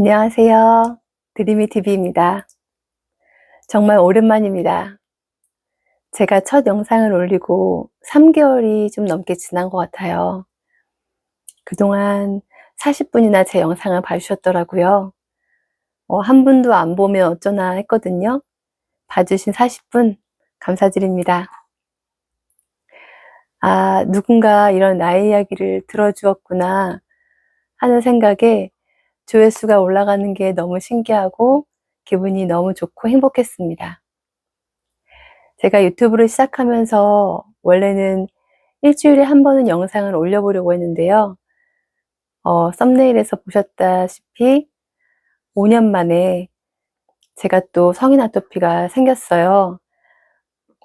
안녕하세요. 드리미TV입니다. 정말 오랜만입니다. 제가 첫 영상을 올리고 3개월이 좀 넘게 지난 것 같아요. 그동안 40분이나 제 영상을 봐주셨더라고요. 어, 한 분도 안 보면 어쩌나 했거든요. 봐주신 40분 감사드립니다. 아, 누군가 이런 나의 이야기를 들어주었구나 하는 생각에 조회수가 올라가는 게 너무 신기하고 기분이 너무 좋고 행복했습니다. 제가 유튜브를 시작하면서 원래는 일주일에 한 번은 영상을 올려보려고 했는데요. 어, 썸네일에서 보셨다시피 5년 만에 제가 또 성인 아토피가 생겼어요.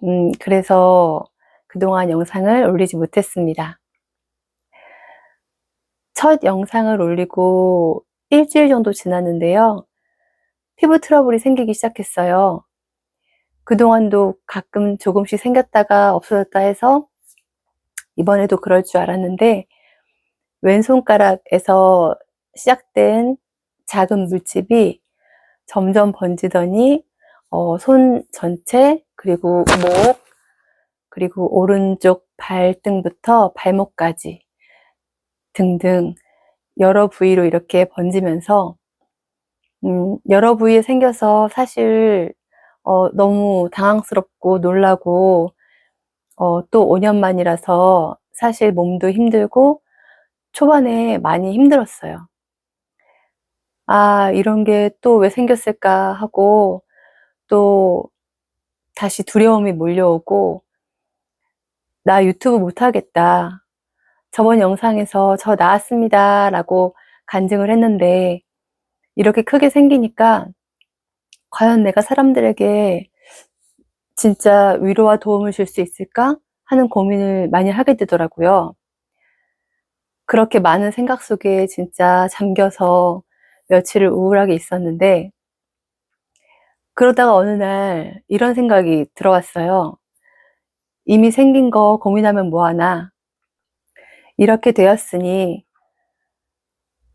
음, 그래서 그동안 영상을 올리지 못했습니다. 첫 영상을 올리고 일주일 정도 지났는데요. 피부 트러블이 생기기 시작했어요. 그동안도 가끔 조금씩 생겼다가 없어졌다 해서 이번에도 그럴 줄 알았는데 왼손가락에서 시작된 작은 물집이 점점 번지더니 어, 손 전체 그리고 목 그리고 오른쪽 발등부터 발목까지 등등 여러 부위로 이렇게 번지면서 음, 여러 부위에 생겨서 사실 어, 너무 당황스럽고 놀라고 어, 또 5년 만이라서 사실 몸도 힘들고 초반에 많이 힘들었어요. 아, 이런 게 또 왜 생겼을까 하고 또 다시 두려움이 몰려오고 나 유튜브 못하겠다. 저번 영상에서 저 나왔습니다 라고 간증을 했는데 이렇게 크게 생기니까 과연 내가 사람들에게 진짜 위로와 도움을 줄 수 있을까 하는 고민을 많이 하게 되더라고요. 그렇게 많은 생각 속에 진짜 잠겨서 며칠을 우울하게 있었는데 그러다가 어느 날 이런 생각이 들어왔어요. 이미 생긴 거 고민하면 뭐하나 이렇게 되었으니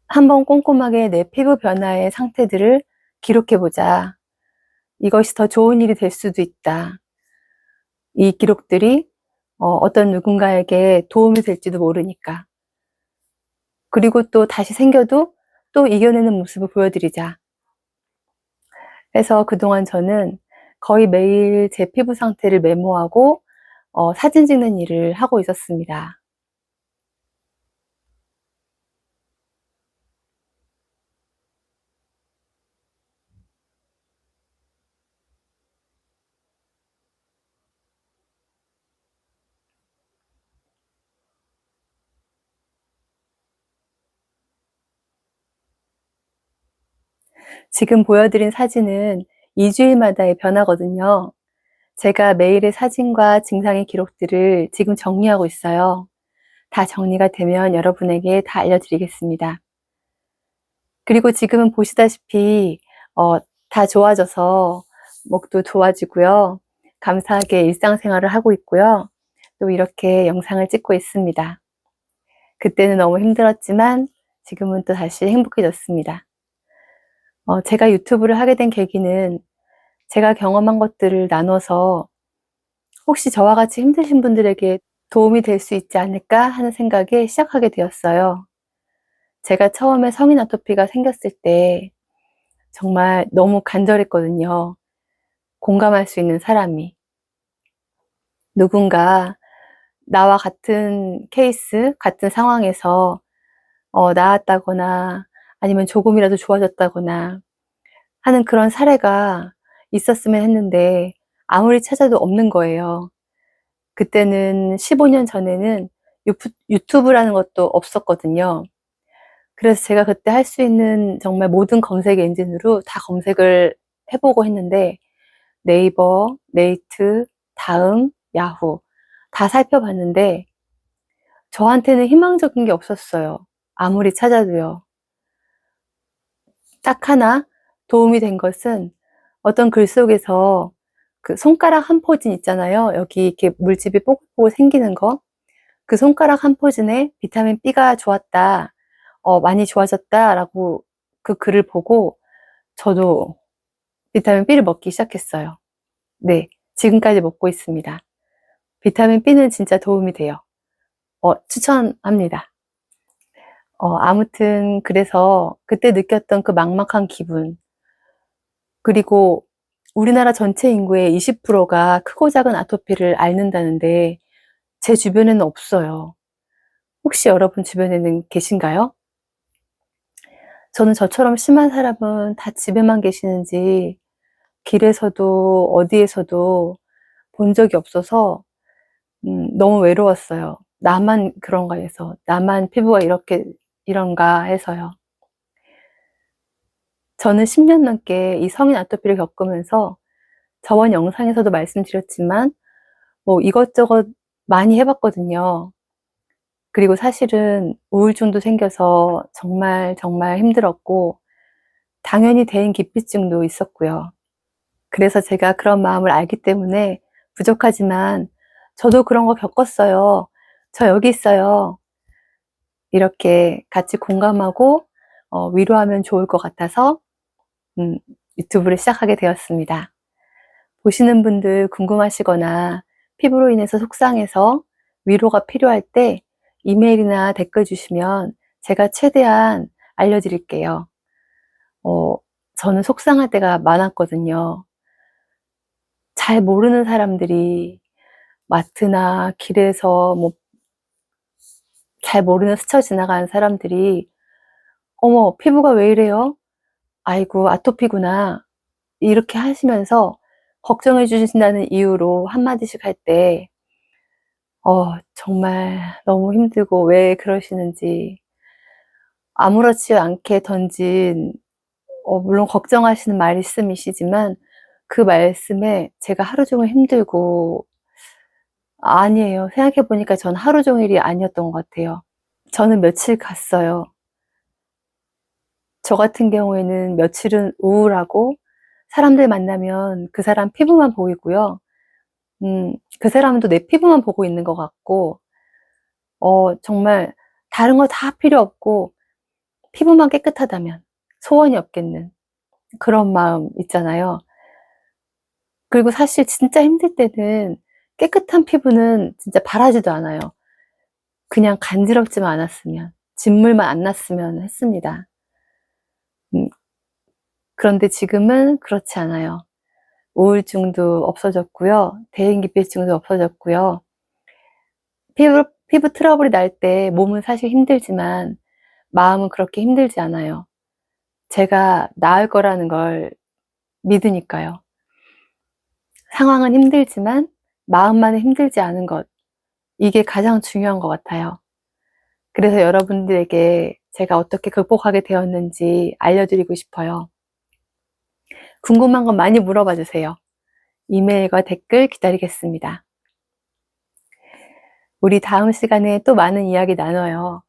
한번 꼼꼼하게 내 피부 변화의 상태들을 기록해보자. 이것이 더 좋은 일이 될 수도 있다. 이 기록들이 어, 떤 누군가에게 도움이 될지도 모르니까. 그리고 또 다시 생겨도 또 이겨내는 모습을 보여드리자. 그래서 그동안 저는 거의 매일 제 피부 상태를 메모하고 어, 사진 찍는 일을 하고 있었습니다. 지금 보여드린 사진은 2주일마다의 변화거든요. 제가 매일의 사진과 증상의 기록들을 지금 정리하고 있어요. 다 정리가 되면 여러분에게 다 알려드리겠습니다. 그리고 지금은 보시다시피 어, 다 좋아져서 목도 좋아지고요. 감사하게 일상생활을 하고 있고요. 또 이렇게 영상을 찍고 있습니다. 그때는 너무 힘들었지만 지금은 또 다시 행복해졌습니다. 어, 제가 유튜브를 하게 된 계기는 제가 경험한 것들을 나눠서 혹시 저와 같이 힘드신 분들에게 도움이 될 수 있지 않을까 하는 생각에 시작하게 되었어요. 제가 처음에 성인 아토피가 생겼을 때 정말 너무 간절했거든요. 공감할 수 있는 사람이. 누군가 나와 같은 케이스, 같은 상황에서 어, 나았다거나 아니면 조금이라도 좋아졌다거나 하는 그런 사례가 있었으면 했는데 아무리 찾아도 없는 거예요. 그때는 15년 전에는 유튜브라는 것도 없었거든요. 그래서 제가 그때 할 수 있는 정말 모든 검색 엔진으로 다 검색을 해보고 했는데 네이버, 네이트, 다음, 야후 다 살펴봤는데 저한테는 희망적인 게 없었어요. 아무리 찾아도요. 딱 하나 도움이 된 것은 어떤 글 속에서 그 손가락 한 포진 있잖아요. 여기 이렇게 물집이 뽀글뽀글 생기는 거. 그 손가락 한 포진에 비타민 B가 좋았다. 어, 많이 좋아졌다. 라고 그 글을 보고 저도 비타민 B를 먹기 시작했어요. 네, 지금까지 먹고 있습니다. 비타민 B는 진짜 도움이 돼요. 어, 추천합니다. 어, 아무튼 그래서 그때 느꼈던 그 막막한 기분 그리고 우리나라 전체 인구의 20%가 크고 작은 아토피를 앓는다는데 제 주변에는 없어요. 혹시 여러분 주변에는 계신가요? 저는 저처럼 심한 사람은 다 집에만 계시는지 길에서도 어디에서도 본 적이 없어서 음, 너무 외로웠어요. 나만 그런가 해서 나만 피부가 이렇게 이런가 해서요. 저는 10년 넘게 이 성인 아토피를 겪으면서 저번 영상에서도 말씀드렸지만 뭐 이것저것 많이 해봤거든요. 그리고 사실은 우울증도 생겨서 정말 정말 힘들었고 당연히 대인 기피증도 있었고요. 그래서 제가 그런 마음을 알기 때문에 부족하지만 저도 그런 거 겪었어요. 저 여기 있어요. 이렇게 같이 공감하고 어, 위로하면 좋을 것 같아서 음, 유튜브를 시작하게 되었습니다. 보시는 분들 궁금하시거나 피부로 인해서 속상해서 위로가 필요할 때 이메일이나 댓글 주시면 제가 최대한 알려드릴게요. 어, 저는 속상할 때가 많았거든요. 잘 모르는 사람들이 마트나 길에서 뭐 잘 모르는 스쳐 지나가는 사람들이 어머 피부가 왜 이래요? 아이고 아토피구나 이렇게 하시면서 걱정해 주신다는 이유로 한마디씩 할 때 어, 정말 너무 힘들고 왜 그러시는지 아무렇지 않게 던진 어, 물론 걱정하시는 말씀이시지만 그 말씀에 제가 하루 종일 힘들고 아니에요. 생각해 보니까 전 하루 종일이 아니었던 것 같아요. 저는 며칠 갔어요. 저 같은 경우에는 며칠은 우울하고 사람들 만나면 그 사람 피부만 보이고요. 음, 그 사람도 내 피부만 보고 있는 것 같고, 어, 정말 다른 거 다 필요 없고 피부만 깨끗하다면 소원이 없겠는 그런 마음 있잖아요. 그리고 사실 진짜 힘들 때는 깨끗한 피부는 진짜 바라지도 않아요. 그냥 간지럽지만 않았으면, 진물만 안 났으면 했습니다. 음, 그런데 지금은 그렇지 않아요. 우울증도 없어졌고요. 대인기피증도 없어졌고요. 피부, 피부 트러블이 날 때 몸은 사실 힘들지만 마음은 그렇게 힘들지 않아요. 제가 나을 거라는 걸 믿으니까요. 상황은 힘들지만 마음만은 힘들지 않은 것. 이게 가장 중요한 것 같아요. 그래서 여러분들에게 제가 어떻게 극복하게 되었는지 알려드리고 싶어요. 궁금한 건 많이 물어봐 주세요. 이메일과 댓글 기다리겠습니다. 우리 다음 시간에 또 많은 이야기 나눠요.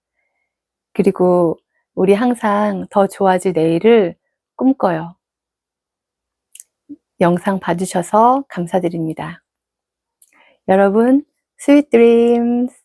그리고 우리 항상 더 좋아질 내일을 꿈꿔요. 영상 봐주셔서 감사드립니다. 여러분, sweet dreams!